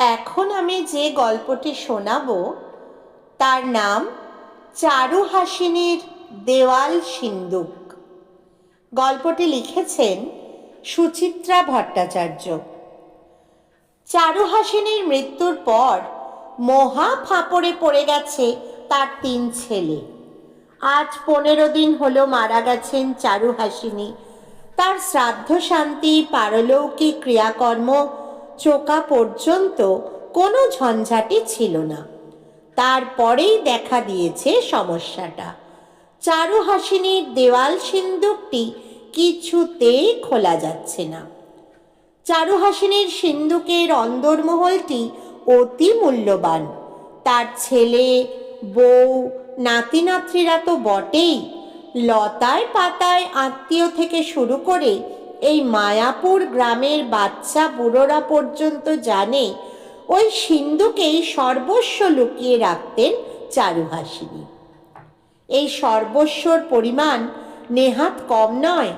এখন আমি যে গল্পটি শোনাব, তার নাম চারু হাসিনীর দেওয়াল সিন্দুক। গল্পটি লিখেছেন সুচিত্রা ভট্টাচার্য। চারু হাসিনীর মৃত্যুর পর মহা ফাঁপড়ে পড়ে গেছে তার তিন ছেলে। আজ পনেরো দিন হলো মারা গেছেন চারু হাসিনী তার শ্রাদ্ধ শান্তি, পারলৌকিক ক্রিয়াকর্ম চোকা পর্যন্ত কোনো ঝঞ্ঝাটি ছিল না। তারপরেই দেখা দিয়েছে সমস্যাটা। চারুহাসিনীর দেওয়াল সিন্দুকটি কিছুতেই খোলা যাচ্ছে না। চারুহাসিনীর সিন্ধুকের অন্দরমহলটি অতি মূল্যবান। তার ছেলে, বউ নাতি নাতনিরা তো বটেই। লতায় পাতায় আত্মীয় থেকে শুরু করে এই মায়াপুর গ্রামের বাচ্চা বুড়োরা পর্যন্ত জানে, ওই সিন্ধুকেই সর্বস্ব লুকিয়ে রাখতেন চারুহাসিনী। এই সর্বস্বর পরিমাণ নেহাত কম নয়।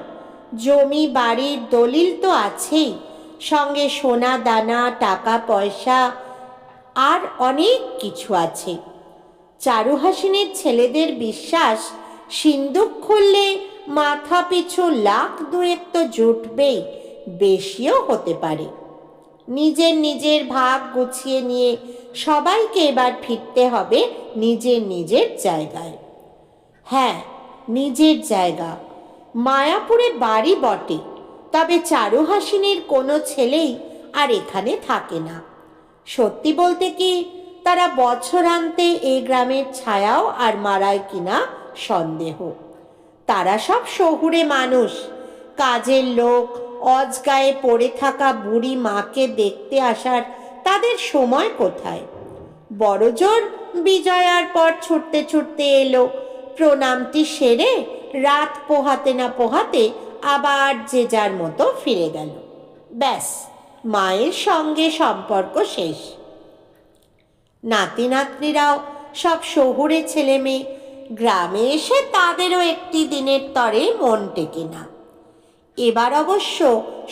জমি, বাড়ির দলিল তো আছেই। সঙ্গে সোনা, দানা, টাকা, পয়সা আর অনেক কিছু আছে। চারুহাসিনীর ছেলেদের বিশ্বাস সিন্দুক খুললে মাথা পিছু লাখ দুয়েক তো জুটবেই, বেশিও হতে পারে। নিজের নিজের ভাগ গুছিয়ে নিয়ে সবাইকে এবার ফিরতে হবে নিজের নিজের জায়গায়। হ্যাঁ নিজের জায়গা। মায়াপুরে বাড়ি বটে, তবে চারুহাসিনীর কোনো ছেলেই আর এখানে থাকে না। সত্যি বলতে কি, তারা বছরান্তে এই গ্রামের ছায়াও আর মারায় কিনা সন্দেহ। তারা সব শহুরে মানুষ। কাজের লোক, অজগায়ে পড়ে থাকা বুড়ি মাকে দেখতে আসার তাদের সময় কোথায়? বড়জোর বিজয়ার পর ছুটতে ছুটতে এলো। প্রণামটি সেরে রাত পোহাতে না পোহাতে আবার যে যার মতো ফিরে গেল। ব্যাস, মায়ের সঙ্গে সম্পর্ক শেষ। নাতি নাতনিরাও সব শহুরে ছেলে মেয়ে গ্রামে এসে তাদেরও একটি দিনের তরে মন টেকে না। এবার অবশ্য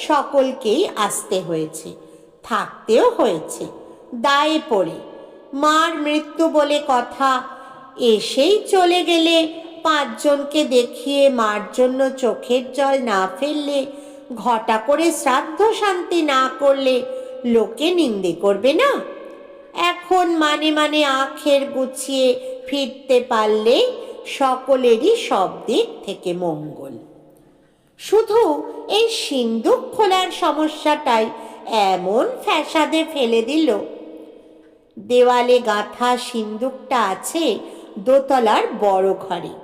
সকলকেই আসতে হয়েছে, থাকতেও হয়েছে, দায়ে পড়ে। মার মৃত্যু বলে কথা, এসেই চলে গেলে পাঁচজনকে দেখিয়ে মার জন্য চোখের জল না ফেললে, ঘটা করে শ্রাদ্ধ শান্তি না করলে লোকে নিন্দে করবে না? এখন মানে মানে আখের গুছিয়ে ফিরতে পারলে সকলেরই সব দিক থেকে মঙ্গল। শুধু এই সিন্দুক খোলার সমস্যাটাই এমন ফ্যাসাদে ফেলে দিল। দেওয়ালে গাঁথা সিন্দুকটা আছে দোতলার বড় ঘরে।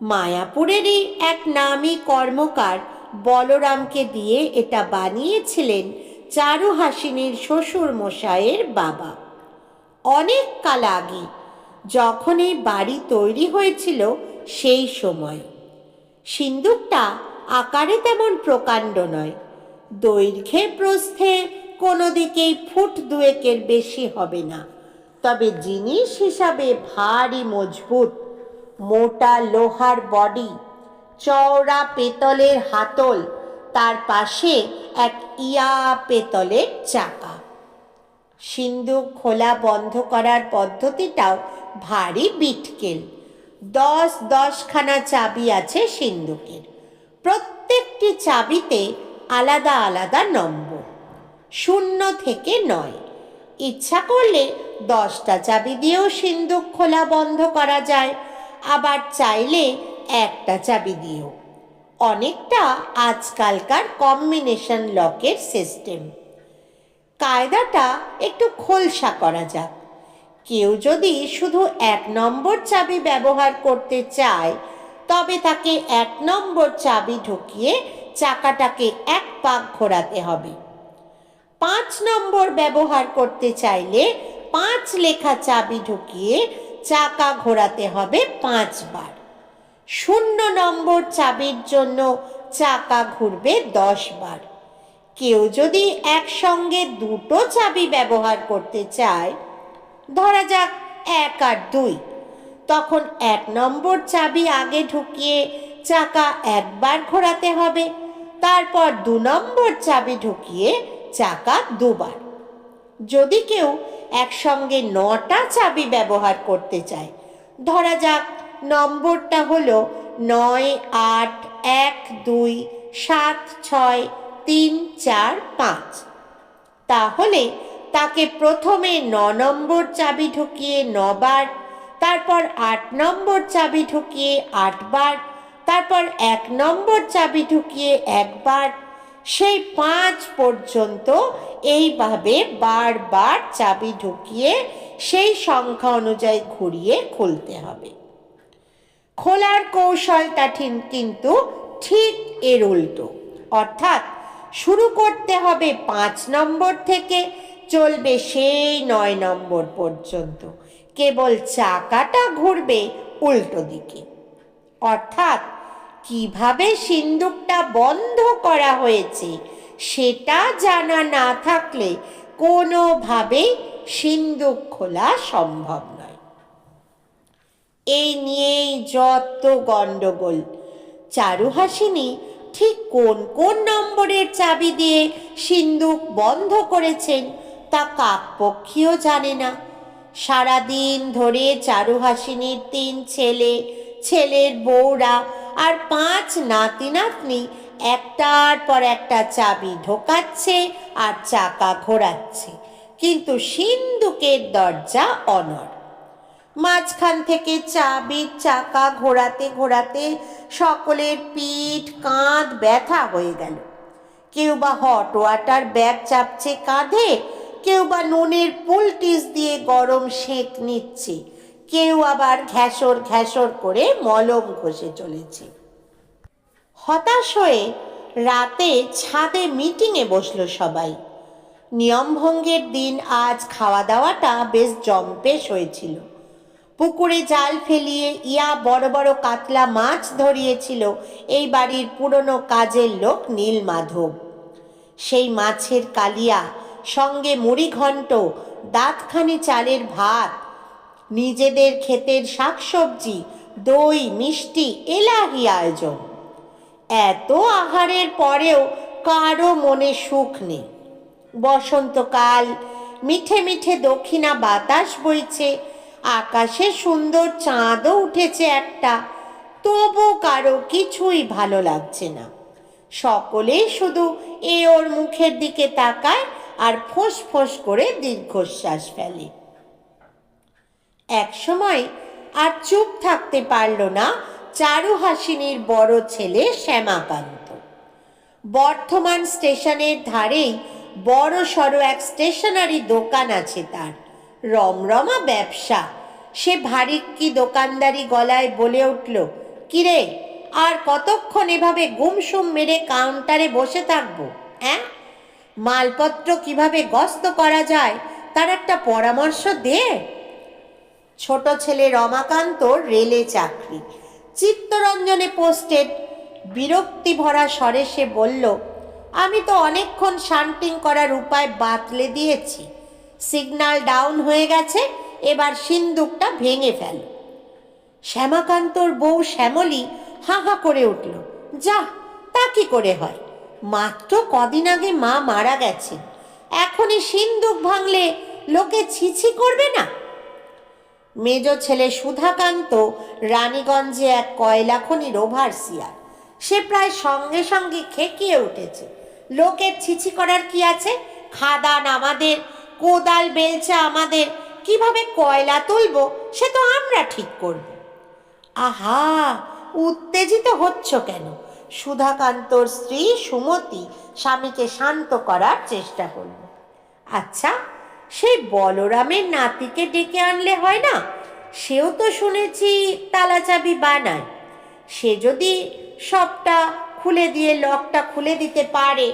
মায়াপুরেরই এক নামী কর্মকার বলরামকে দিয়ে এটা বানিয়েছিলেন চারু হাসিনীর শ্বশুর মশাইয়ের বাবা। অনেক কাল আগে যখন এই বাড়ি তৈরি হয়েছিল সেই সময়। সিন্দুকটা আকারে তেমন প্রকাণ্ড নয়। দৈর্ঘ্যে প্রস্থে কোনো দিকেই ফুট দুয়েকের বেশি হবে না। তবে জিনিস হিসাবে ভারী মজবুত, মোটা লোহার বডি, চওড়া পেতলের হাতল, তার পাশে এক ইয়া পেতলের চাকা। সিন্দুক খোলা বন্ধ করার পদ্ধতিটাও ভারী বিটকেল। দশ দশখানা চাবি আছে সিন্দুকের প্রত্যেকটি চাবিতে আলাদা আলাদা নম্বর। শূন্য থেকে নয়। ইচ্ছা করলে দশটা চাবি দিয়েও সিন্দুক খোলা বন্ধ করা যায়। আবার চাইলে একটা চাবি দিয়েও। অনেকটা আজকালকার কম্বিনেশন লকের সিস্টেম। কায়দাটা একটু খোলসা করা যাক। কেউ যদি শুধু এক নম্বর চাবি ব্যবহার করতে চায়, তবে তাকে এক নম্বর চাবি ঢুকিয়ে চাকাটাকে এক পাক ঘোরাতে হবে। পাঁচ নম্বর ব্যবহার করতে চাইলে পাঁচ লেখা চাবি ঢুকিয়ে চাকা ঘোরাতে হবে পাঁচবার। শূন্য নম্বর চাবির জন্য চাকা ঘুরবে দশ বার কেউ যদি একসঙ্গে দুটো চাবি ব্যবহার করতে চায় ধরা যাক এক আর দুই। তখন এক নম্বর চাবি আগে ঢুকিয়ে চাকা একবার ঘোরাতে হবে, তারপর দু নম্বর চাবি ঢুকিয়ে চাকা দুবার। যদি কেউ একসঙ্গে নটা চাবি ব্যবহার করতে চায়, ধরা যাক নম্বরটা হলো নয়, আট, এক, দুই, সাত, ছয়, তিন, চার, পাঁচ। তাহলে তাকে প্রথমে ন নম্বর চাবি ঢুকিয়ে নবার, তারপর আট নম্বর চাবি ঢুকিয়ে আটবার, তারপর এক নম্বর চাবি ঢুকিয়ে একবার। সেই পাঁচ পর্যন্ত এইভাবে বারবার চাবি ঢুকিয়ে সেই সংখ্যা অনুযায়ী ঘুরিয়ে খুলতে হবে। খোলার কৌশলটা কিন্তু ঠিক এর উল্টো। অর্থাৎ শুরু করতে হবে পাঁচ নম্বর থেকে চলবে সেই নয় নম্বর পর্যন্ত। কেবল চাকাটা ঘুরবে উল্টো দিকে। অর্থাৎ কীভাবে সিন্দুকটা বন্ধ করা হয়েছে সেটা জানা না থাকলে কোনোভাবেই সিন্দুক খোলা সম্ভব নয়। এই নিয়েই যত গণ্ডগোল। চারুহাসিনী ঠিক কোন কোন নম্বরের চাবি দিয়ে সিন্দুক বন্ধ করেছেন তা কাকপক্ষীও জানে না। সারাদিন ধরে চারুহাসিনীর তিন ছেলে, ছেলের বউরা আর পাঁচ নাতি নাতনি একটার পর একটা চাবি ঢোকাচ্ছে আর চাকা ঘোরাচ্ছে। কিন্তু সিন্দুকের দরজা অনড়। মাঝখান থেকে চাবির চাকা ঘোরাতে ঘোরাতে সকলের পিঠ, কাঁধ ব্যথা হয়ে গেল। কেউ বা হট ওয়াটার ব্যাগ চাপছে কাঁধে কেউ বা নুনের পুলটিস দিয়ে গরম সেঁক নিচ্ছে। কেউ আবার ঘ্যাসর ঘ্যাসর করে মলম ঘষে চলেছে। হতাশ হয়ে রাতে ছাদে মিটিংয়ে বসল সবাই। নিয়মভঙ্গের দিন আজ খাওয়া দাওয়াটা বেশ জম্পেশ হয়েছিল। পুকুরে জাল ফেলিয়ে ইয়া বড় বড় কাতলা মাছ ধরিয়েছিল এই বাড়ির পুরনো কাজের লোক নীল মাধব। সেই মাছের কালিয়া সঙ্গে মুড়ি ঘন্ট দাঁতখানি চালের ভাত, নিজেদের ক্ষেতের শাকসবজি, দই, মিষ্টি, এলাহি আয়োজন। এত আহারের পরেও কারও মনে সুখ নেই। বসন্তকাল, মিঠে মিঠে দক্ষিণা বাতাস বইছে, আকাশে সুন্দর চাঁদও উঠেছে একটা, তবু কারও কিছুই ভালো লাগছে না। সকলেই শুধু এ ওর মুখের দিকে তাকায় আর ফোঁস ফোঁস করে দীর্ঘশ্বাস ফেলে। এক সময় আর চুপ থাকতে পারল না চারু হাসিনীর বড় ছেলে শ্যামাকান্ত। বর্ধমান স্টেশনের ধারেই বড় সড়ো এক স্টেশনারি দোকান আছে তার। রমরমা ব্যবসা। সে ভারী কি দোকানদারি গলায় বলে উঠল, কিরে, আর কতক্ষণ এভাবে গুমসুম মেরে কাউন্টারে বসে থাকব হ্যাঁ মালপত্র কীভাবে গস্ত করা যায়, তার একটা পরামর্শ দে। ছোট ছেলে রমাকান্ত রেলে চাকরি। চিত্তরঞ্জনে পোস্টেড বিরক্তি ভরা স্বরে সে বলল, আমি তো অনেকক্ষণ শান্টিং করার উপায় বাতলে দিয়েছি। সিগন্যাল ডাউন হয়ে গেছে, এবার সিন্দুকটা ভেঙে ফেল। শ্যামাকান্তর বউ শ্যামলী হা হা করে উঠল যা তা কি করে হয়? মাত্র কদিন আগে মা মারা গেছে। এখনই সিন্দুক ভাঙলে লোকে ছিছি করবে না? মেজ ছেলে সুধাকান্ত রানীগঞ্জে এক কয়লা খনির ওভারসিয়ার। সে প্রায় সঙ্গে সঙ্গে খেকিয়ে উঠেছে। লোকের ছিছি করার কি আছে? খাদান আমাদের, কোদাল বেলচা আমাদের, কীভাবে কয়লা তুলবো সে তো আমরা ঠিক করব। আহা, উত্তেজিত হচ্ছ কেন? সুধাকান্তর স্ত্রী সুমতি স্বামীকে শান্ত করার চেষ্টা করল আচ্ছা সেই বলরামের নাতিকে ডেকে আনলে হয় না? সেও তো শুনেছি তালাচাবি বানায়। সে যদি সবটা খুলে দিয়ে, লকটা খুলে দিতে পারে।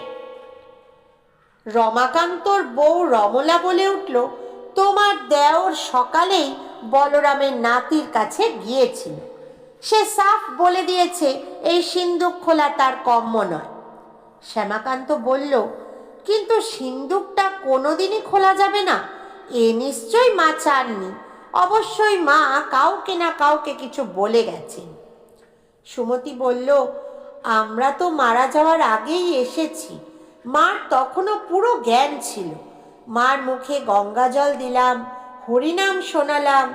রমাকান্তর বউ রমলা বলে উঠল, তোমার দেওর সকালেই বলরামের নাতির কাছে গিয়েছিল। সে সাফ বলে দিয়েছে, এই সিন্দুক খোলা তার কম্য নয়। শ্যামাকান্ত বলল, কিন্তু সিন্দুকটা কোনোদিনই খোলা যাবে না। এ নিশ্চয়ই মা চাননি। অবশ্যই মা কাউকে না কাউকে কিছু বলে গেছেন। সুমতি বলল, আমরা তো মারা যাওয়ার আগেই এসেছি। মার তখনও পুরো জ্ঞান ছিল। মার মুখে গঙ্গা জল দিলাম, হরিনাম শোনালাম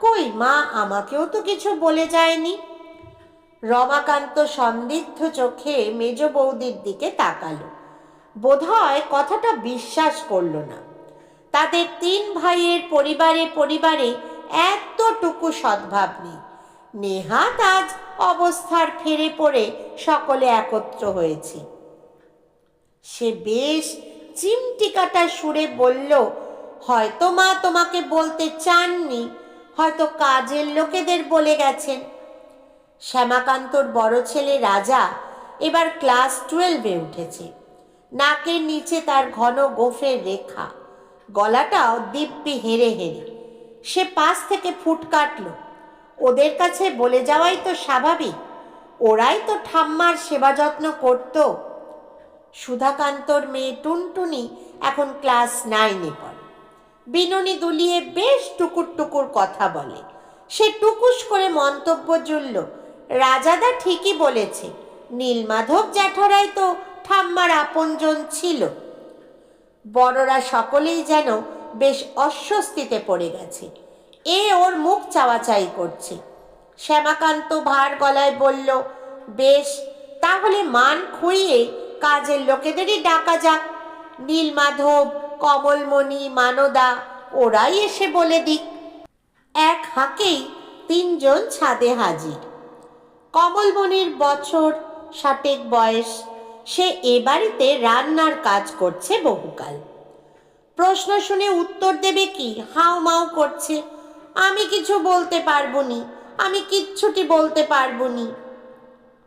কই মা আমাকেও তো কিছু বলে যায়নি। রমাকান্ত সন্দিগ্ধ চোখে মেজ বৌদির দিকে তাকালো। বোধহয় কথাটা বিশ্বাস করল না। তাদের তিন ভাইয়ের পরিবারে পরিবারে এতটুকু সদ্ভাব নেই। নেহাত আজ অবস্থার ফেরে পড়ে সকলে একত্র হয়েছে। সে বেশ চিমটি কাটা সুরে বলল, হয়তো মা তোমাকে বলতে চাননি। হয়তো কাজের লোকেদের বলে গেছেন। শ্যামাকান্তর বড় ছেলে রাজা এবার ক্লাস টুয়েলভে উঠেছে। নাকের নিচে তার ঘন গোফের রেখা। গলাটাও দিব্যি হেরে হেরে। সে পাশ থেকে ফুট কাটল। ওদের কাছে বলে যাওয়াই তো স্বাভাবিক। ওরাই তো ঠাম্মার সেবা যত্ন করতো। সুধাকান্তর মেয়ে টুনটুনি এখন ক্লাস নাইনে পড়ে। বিননি দুলিয়ে বেশ টুকুর টুকুর কথা বলে। সে টুকুস করে মন্তব্য জুড়ল, রাজাদা ঠিকই বলেছে, নীলমাধব জ্যাঠারাই তো ঠাম্মার আপনজন ছিল। বড়রা সকলেই যেন বেশ অস্বস্তিতে পড়ে গেছে। এ ওর মুখ চাওয়াচাই করছে। শ্যামাকান্ত ভার গলায় বলল, বেশ, তাহলে মান খুইয়ে কাজের লোকেদেরই ডাকা যাক। নীলমাধব কমলমণি, মানদা, ওরাই এসে বলে দিক। এক হাঁকেই তিনজন ছাদে হাজির। কমলমণির বছর ষাটেক বয়স, সে এ বাড়িতে রান্নার কাজ করছে বহুকাল। প্রশ্ন শুনে উত্তর দেবে কি, হাও মাও করছে। আমি কিছু বলতে পারব নি আমি কিচ্ছুটি বলতে পারব নি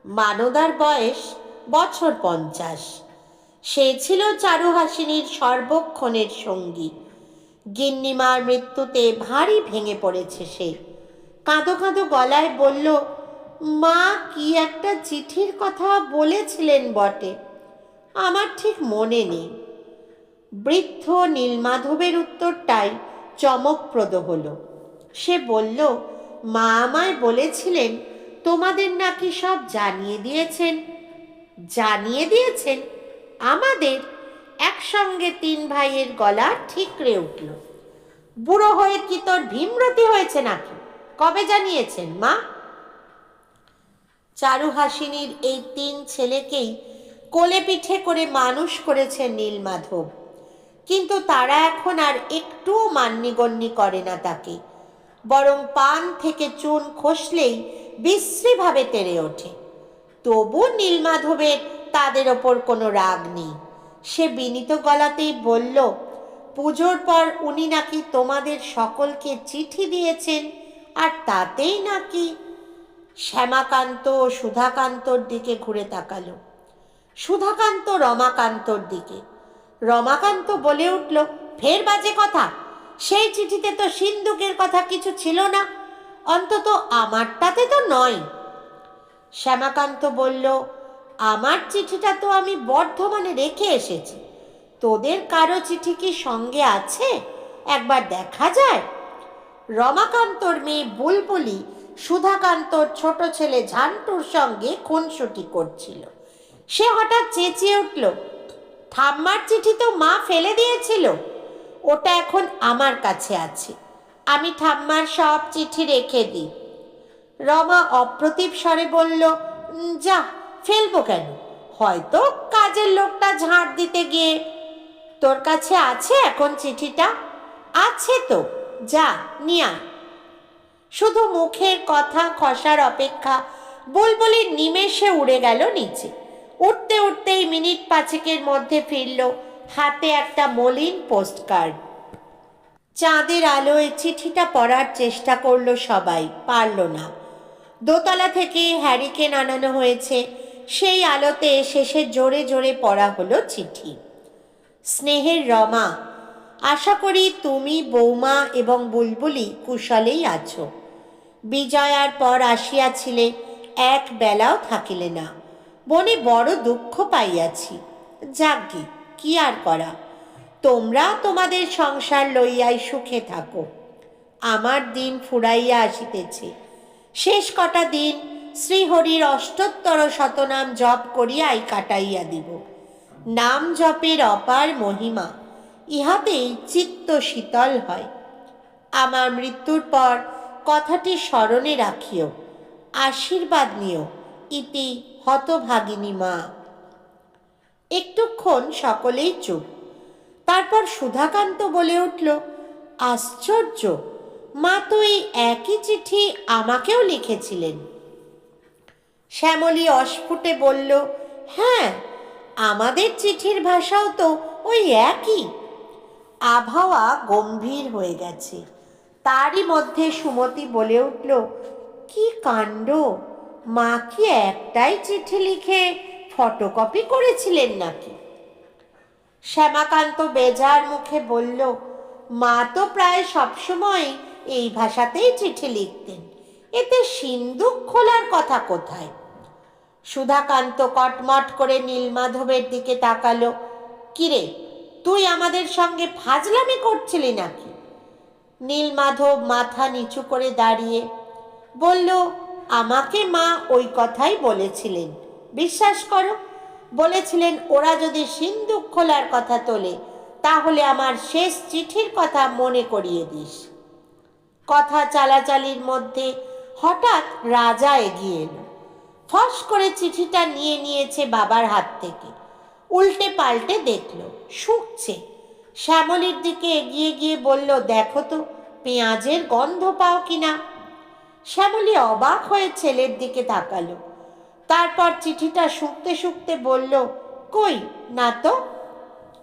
মানদার বয়স বছর পঞ্চাশ। সে ছিল চারুহাসিনীর সর্বক্ষণের সঙ্গী। গিন্নিমার মৃত্যুতে ভারী ভেঙে পড়েছে সে। কাঁদো কাঁদো গলায় বলল, মা, কি একটা চিঠির কথা বলেছিলেন বটে। আমার ঠিক মনে নেই। বৃদ্ধ নীলমাধবের উত্তরটাই চমকপ্রদ হলো। সে বলল, মা আমায় বলেছিলেন, তোমাদের নাকি সব জানিয়ে দিয়েছেন? জানিয়ে দিয়েছেন? আমাদের একসঙ্গে তিন ভাইয়ের গলা ঠিকরে উঠল। বুড়ো হয়ে কি তোর ভীমরতি হয়েছে নাকি? কবে জানিয়েছেন, মা? চারুহাসিনীর এই তিন ছেলেকেই কোলে পিঠে করে মানুষ করেছে নীলমাধব কিন্তু তারা এখন আর একটুও মান্যগণ্য করে না তাকে। বরং পান থেকে চুন খসলেই বিশ্রীভাবে তেড়ে ওঠে। তবু নীলমাধবের তাদের ওপর কোনো রাগ নেই। সে বিনীত গলাতেই বলল, পুজোর পর উনি নাকি তোমাদের সকলকে চিঠি দিয়েছেন, আর তাতেই নাকি? শ্যামাকান্ত ও সুধাকান্তর দিকে ঘুরে তাকালো। সুধাকান্ত রমাকান্তর দিকে। রমাকান্ত বলে উঠল, ফের বাজে কথা। সেই চিঠিতে তো সিন্ধুকের কথা কিছু ছিল না। অন্তত আমারটাতে তো নয়। শ্যামাকান্ত বলল, আমার চিঠিটা তো আমি বর্ধমানে রেখে এসেছি। তোদের কারও চিঠি কি সঙ্গে আছে? একবার দেখা যায়? রমাকান্তর মেয়ে বুলবুলি সুধাকান্তর ছোট ছেলে ঝান্টুর সঙ্গে খুনসুটি করছিল। সে হঠাৎ চেঁচিয়ে উঠল, ঠাম্মার চিঠি তো মা ফেলে দিয়েছিল। ওটা এখন আমার কাছে আছে। আমি ঠাম্মার সব চিঠি রেখে দিই। রমা অপ্রতিভ স্বরে বলল যা, ফেলব কেন? হয়তো কাজের লোকটা ঝাড় দিতে গিয়ে তোর কাছে আছে এখন চিঠিটা? আছে তো, যা, নিয়ে শুধু মুখের কথা খসার অপেক্ষা বুলবুলি নিমেষে উড়ে গেল নিচে। উঠতে উঠতেই মিনিট পাঁচেকের মধ্যে ফিরল হাতে একটা মলিন পোস্টকার্ড। চাঁদের আলোয় চিঠিটা পড়ার চেষ্টা করল সবাই, পারল না। দোতলা থেকে হ্যারিকেন আনানো হয়েছে। সেই আলোতে শেষে জোরে জোরে পড়া হলো চিঠি। স্নেহের রমা, আশা করি তুমি, বৌমা এবং বুলবুলি কুশলেই আছো। বিজয়ার পর আসিয়াছিলে, এক বেলাও থাকিলে না। বনে বড় দুঃখ পাইয়াছি। যাজ্ঞে কি আর করা? তোমরা তোমাদের সংসার লইয়াই সুখে থাকো। আমার দিন ফুরাইয়া আসিতেছে। শেষ কটা দিন শ্রীহরির অষ্টোত্তর শতনাম জপ করিয়াই কাটাইয়া দিব। নাম জপের অপার মহিমা, ইহাতেই চিত্ত শীতল হয়। আমার মৃত্যুর পর কথাটি স্মরণে রাখিও, আশীর্বাদ নিও ইতি হতভাগিনী মা। একটুক্ষণ সকলেই চুপ, তারপর সুধাকান্ত বলে উঠল, আশ্চর্য! মা তো এই একই চিঠি আমাকেও লিখেছিলেন। শ্যামলী অস্ফুটে বলল হ্যাঁ আমাদের চিঠির ভাষাও তো ওই একই। আবহাওয়া গম্ভীর হয়ে গেছে। তারই মধ্যে সুমতি বলে উঠল, কি কাণ্ড? মা কি একটাই চিঠি লিখে ফটোকপি করেছিলেন নাকি? শ্যামাকান্ত বেজার মুখে বলল, মা তো প্রায় সবসময় এই ভাষাতেই চিঠি লিখতেন। এতে সিন্দুক খোলার কথা কোথায়? সুধাকান্ত কটমট করে নীলমাধবের দিকে তাকালো। কিরে, তুই আমাদের সঙ্গে ফাজলামি করছিলি নাকি? নীলমাধব মাথা নিচু করে দাঁড়িয়ে বলল, আমাকে মা ওই কথাই বলেছিলেন। বিশ্বাস করো, বলেছিলেন ওরা যদি সিন্দুক খোলার কথা তোলে, তাহলে আমার শেষ চিঠির কথা মনে করিয়ে দিস। কথা চালাচালির মধ্যে হঠাৎ রাজা এগিয়ে এলো। ফস করে চিঠিটা নিয়ে নিয়েছে বাবার হাত থেকে। উল্টে পাল্টে দেখল, শুকছে। শ্যামলির দিকে এগিয়ে গিয়ে বলল, দেখো তো, পেঁয়াজের গন্ধ পাও কিনা? শ্যামলী অবাক হয়ে ছেলের দিকে তাকালো। তারপর চিঠিটা শুকতে শুকতে বলল, কই, না তো?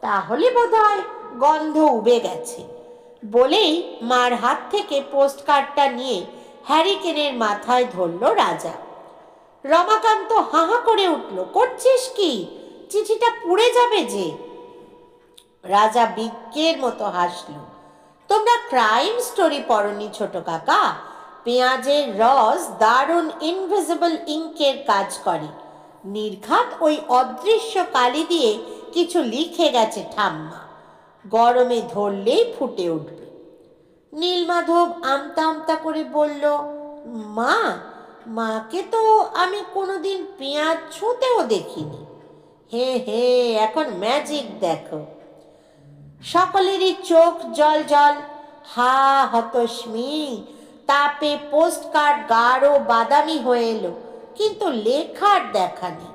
তাহলে বোধহয় গন্ধ উবে গেছে। বলেই মার হাত থেকে পোস্ট কার্ডটা নিয়ে হ্যারিকেনের মাথায় ধরল রাজা। রমাকান্ত হাহা করে উঠল, করছিস কি? চিঠিটা পুড়ে যাবে যে? রাজা বিজ্ঞের মতো হাসল, তোমরা ক্রাইম স্টোরি পড়নি ছোট কাকা। পেঁয়াজের রস দারুণ ইনভিজিবল ইঙ্কের কাজ করে। নির্ঘাত ওই অদৃশ্য কালি দিয়ে কিছু লিখে গেছে ঠাম্মা। গরমে ধরলেই ফুটে উঠবে। নীলমাধব আমতা আমতা করে বলল, মা, মাকে তো আমি কোনোদিন পেঁয়াজ ছুঁতেও দেখিনি। হে হে, এখন ম্যাজিক দেখো। সকলেরই চোখ জল জল, হা, হতস্মি, তাপে পোস্ট কার্ড গাঢ় বাদামি হয়ে এলো, কিন্তু লেখার দেখা নেই।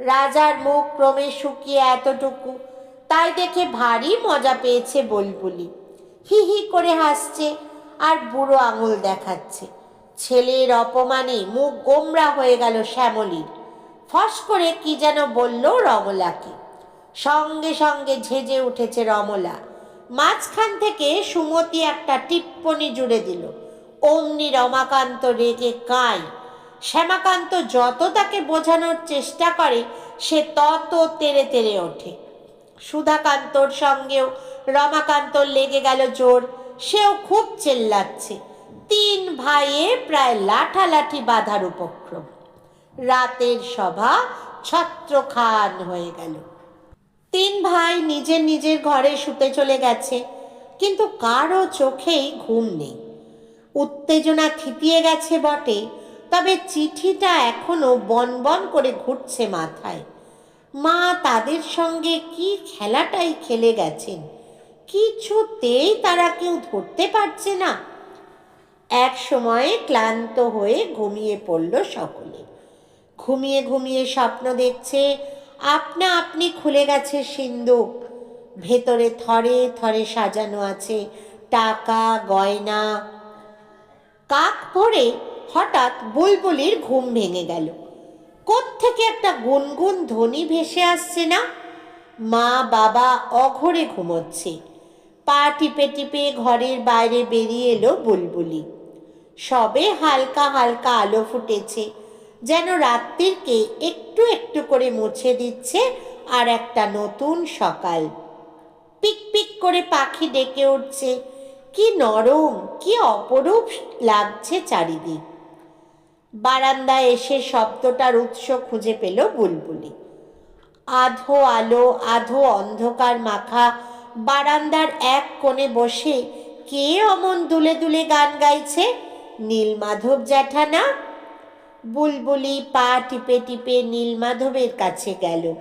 রাজার মুখ ক্রমে শুকিয়ে এতটুকু তাই দেখে ভারী মজা পেয়েছে বুলবুলি। হি হি করে হাসছে আর বুড়ো আঙুল দেখাচ্ছে। ছেলের অপমানে মুখ গোমরা হয়ে গেল শ্যামলীর। ফস করে কি যেন বলল রমলাকে। সঙ্গে সঙ্গে ঝেঁঝে উঠেছে রমলা। মাঝখান থেকে সুমতি একটা টিপ্পনি জুড়ে দিল। অমনি রমাকান্ত রেগে কাঁই। শ্যামাকান্ত যত তাকে বোঝানোর চেষ্টা করে, সে তত তেরে তেরে ওঠে। সুধাকান্তর সঙ্গেও রমাকান্তর লেগে গেল জোর। সেও খুব চেল্লাচ্ছে। তিন ভাইয়ে প্রায় লাঠালাঠি বাঁধার উপক্রম। রাতের সভা ছত্রখান হয়ে গেল। তিন ভাই নিজের নিজের ঘরে শুতে চলে গেছে, কিন্তু কারও চোখেই ঘুম নেই। উত্তেজনা থিতিয়ে গেছে বটে, তবে চিঠিটা এখনও বনবন করে ঘুরছে মাথায়। মা তাদের সঙ্গে কি খেলাটাই খেলে গেছেন? কিছুতেই তারা কেউ ধরতে পারছে না। এক সময়ে ক্লান্ত হয়ে ঘুমিয়ে পড়ল সকলে। ঘুমিয়ে ঘুমিয়ে স্বপ্ন দেখছে, আপনা আপনি খুলে গেছে সিন্দুক। ভেতরে থরে থরে সাজানো আছে টাকা, গয়না। কাক ভরে হঠাৎ বুলবুলির ঘুম ভেঙে গেল। থেকে একটা গুনগুন ধ্বনি ভেসে আসছে না? মা বাবা অঘরে ঘুমোচ্ছে। পা টিপে টিপে ঘরের বাইরে বেরিয়ে এলো বুলবুলি। সবে হালকা হালকা আলো ফুটেছে, যেন রাত্রিকে একটু একটু করে মুছে দিচ্ছে আর একটা নতুন সকাল। পিক পিক করে পাখি ডেকে উঠছে। কি নরম, কি অপরূপ লাগছে চারিদিক। বারান্দায় এসে শব্দটার উৎস খুঁজে পেল বুলবুলি। আধো আলো, আধো অন্ধকার মাখা, বারান্দার এক কোণে বসে কে অমন দুলে দুলে গান গাইছে? নীলমাধব জ্যাঠানা? বুলবুলি পা টিপে টিপে নীলমাধবের কাছে গেল।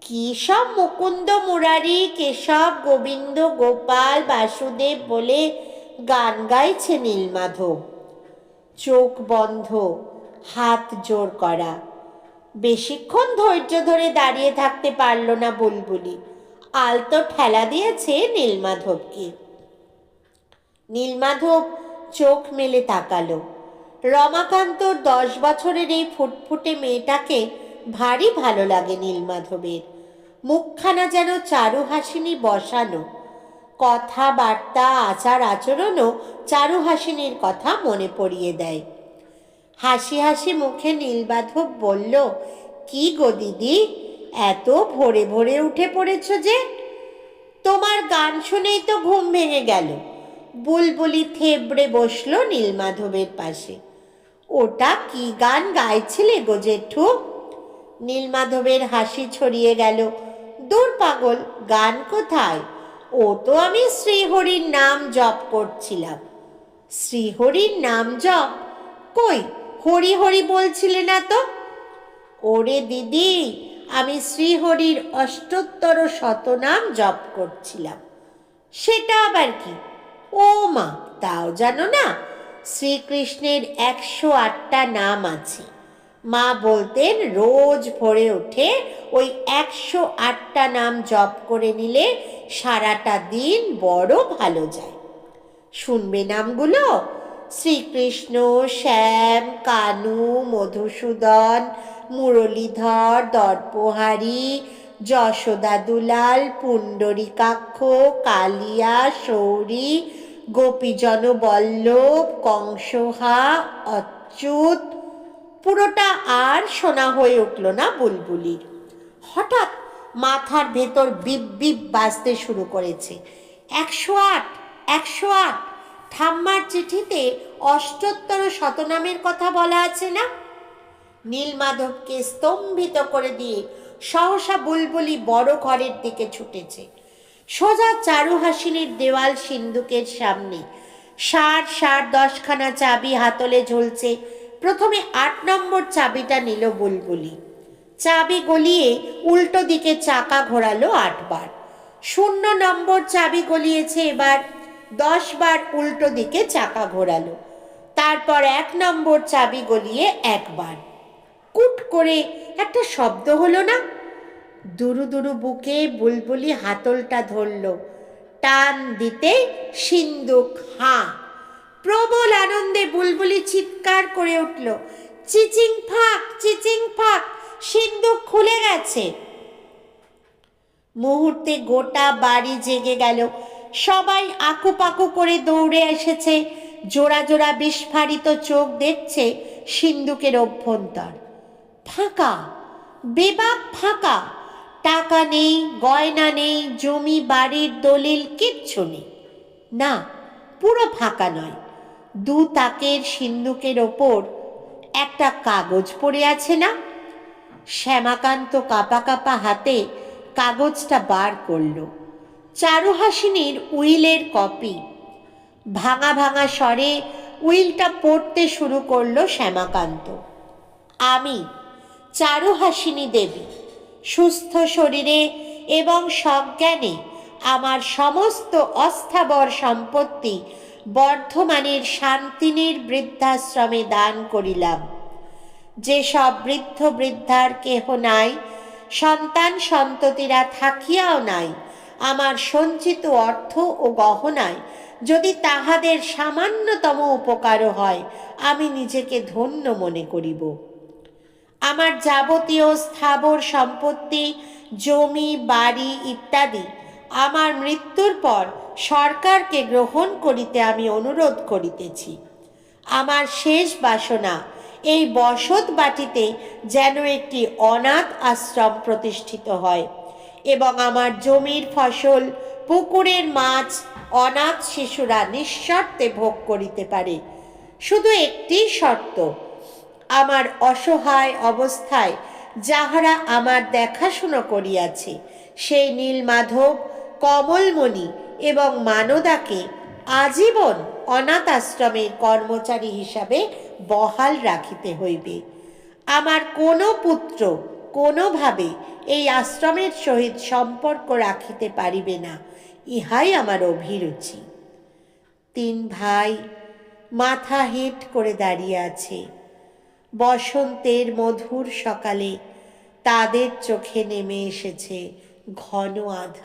কি সব মুকুন্দ মুরারি কেশব গোবিন্দ গোপাল বাসুদেব বলে গান গাইছে নীলমাধব? চোখ বন্ধ, হাত জোর করা। বেশিক্ষণ ধৈর্য ধরে দাঁড়িয়ে থাকতে পারল না বুলবুলি। আলতো ঠেলা দিয়েছে নীলমাধবকে। নীলমাধব চোখ মেলে তাকালো। রমাকান্তর দশ বছরের এই ফুটফুটে মেয়েটাকে ভারী ভালো লাগে নীলমাধবের। মুখখানা যেন চারু হাসিনী বসানো। কথাবার্তা, আচার আচরণও চারু হাসিনীর কথা মনে পড়িয়ে দেয়। হাসি হাসি মুখে নীলমাধব বলল, কি গো দিদি, এত ভোরে ভোরে উঠে পড়েছ যে? তোমার গান শুনেই তো ঘুম ভেঙে গেল। বুলবুলি থেবড়ে বসল নীলমাধবের পাশে। ওটা কি গান গাইছিলে গো জেঠু? নীলমাধবের হাসি ছড়িয়ে গেল, দূর পাগল, গান কোথায়? ও তো আমি শ্রীহরির নাম জপ করছিলাম। শ্রীহরির নাম জপ? কই? হরি হরি বলছিলে না তো? ওরে দিদি, আমি শ্রীহরির অষ্টোত্তর শতনাম জপ করছিলাম। সেটা আবার কি? ও মা, তাও জানো না? শ্রীকৃষ্ণের একশো আটটা নাম আছে। মা বলতেন, রোজ ভোরে উঠে ওই একশো আটটা নাম জপ করে নিলে সারাটা দিন বড় ভালো যায়। শুনবে নামগুলো? শ্রীকৃষ্ণ, শ্যাম, কানু, মধুসূদন, মুরলীধর, দর্পহারি, যশোদা দুলাল পুণ্ডরীকাক্ষ কালিয়া শৌরী গোপীজন বল্লভ, কংসহা, অচ্যুত পুরোটা আর শোনা হয়ে উঠল না বুলবুলির হঠাৎ মাথার ভেতর বিপ বিপ বাজতে শুরু করেছে। একশো আট একশো আট, ঠাম্মার চিঠিতে অষ্টোত্তর শতনামের কথা বলা আছে না? নীলমাধবকে স্তম্ভিত করে দিয়ে সহসা বুলবুলি বড় ঘরের দিকে ছুটেছে। সোজা চারু চারুহাসিনীর দেওয়াল সিন্দুকের সামনে। ষাট ষাট দশখানা চাবি হাতলে ঝুলছে। প্রথমে আট নম্বর চাবিটা নিল বুলবুলি। চাবি গলিয়ে উল্টো দিকে চাকা ঘোরালো আটবার। শূন্য নম্বর চাবি গলিয়েছে এবার দশ বার উল্টো দিকে চাকা ঘোরালো। তারপর এক নম্বর চাবি গলিয়ে একবার। কুট করে একটা শব্দ হলো না? দুরু দুরু বুকে বুলবুলি হাতলটা ধরল। টান দিতে সিন্দুক, হাঁ প্রবল আনন্দে বুলবুলি চিৎকার করে উঠল, চিচিং ফাঁক চিচিং ফাঁক, সিন্দুক খুলে গেছে। মুহূর্তে গোটা বাড়ি জেগে গেল। সবাই আকুপাকু করে দৌড়ে এসেছে। জোড়া জোড়া বিস্ফারিত চোখ দেখছে সিন্দুকের অভ্যন্তর। ফাঁকা বেবাক ফাঁকা, টাকা নেই, গয়না নেই, জমি, বাড়ির দলিল কিচ্ছু নেই। না, পুরো ফাঁকা নয়। দু তাকের সিন্দুকের ওপর একটা কাগজ পড়ে আছে না? শ্যামাকান্ত কাপা কাপা হাতে কাগজটা বার করল। চারুহাসিনীর উইলের কপি। ভাঙা ভাঙা স্বরে উইলটা পড়তে শুরু করল শ্যামাকান্ত। আমি, চারুহাসিনী দেবী, সুস্থ শরীরে এবং সজ্ঞানে আমার সমস্ত অস্থাবর সম্পত্তি বর্ধমানের শান্তিনীর বৃদ্ধাশ্রমে দান করিলাম। যেসব বৃদ্ধ বৃদ্ধার কেহ নাই, সন্তান সন্ততিরা থাকিয়াও নাই, আমার সঞ্চিত অর্থ ও গহনায় যদি তাহাদের সামান্যতম উপকারও হয়, আমি নিজেকে ধন্য মনে করিব। আমার যাবতীয় স্থাবর সম্পত্তি, জমি, বাড়ি ইত্যাদি, আমার মৃত্যুর পর সরকারকে গ্রহণ করিতে আমি অনুরোধ করিতেছি। আমার শেষ বাসনা, এই বসত বাটিতে যেন একটি অনাথ আশ্রম প্রতিষ্ঠিত হয় এবং আমার জমির ফসল, পুকুরের মাছ, অনাথ শিশুরা নিঃশর্তে ভোগ করিতে পারে। শুধু একটি শর্ত, আমার অসহায় অবস্থায় যাহারা আমার দেখাশুনো করিয়াছে, সেই নীলমাধব, কমলমণি এবং মানদাকে আজীবন অনাথ আশ্রমের কর্মচারী হিসাবে বহাল রাখিতে হইবে। আমার কোনো পুত্র কোনোভাবে এই আশ্রমের সহিত সম্পর্ক রাখিতে পারিবে না, ইহাই আমার অভিরুচি। তিন ভাই মাথা হেঁট করে দাঁড়িয়ে আছে। বসন্তের মধুর সকালে তাদের চোখে নেমে এসেছে ঘন আধ।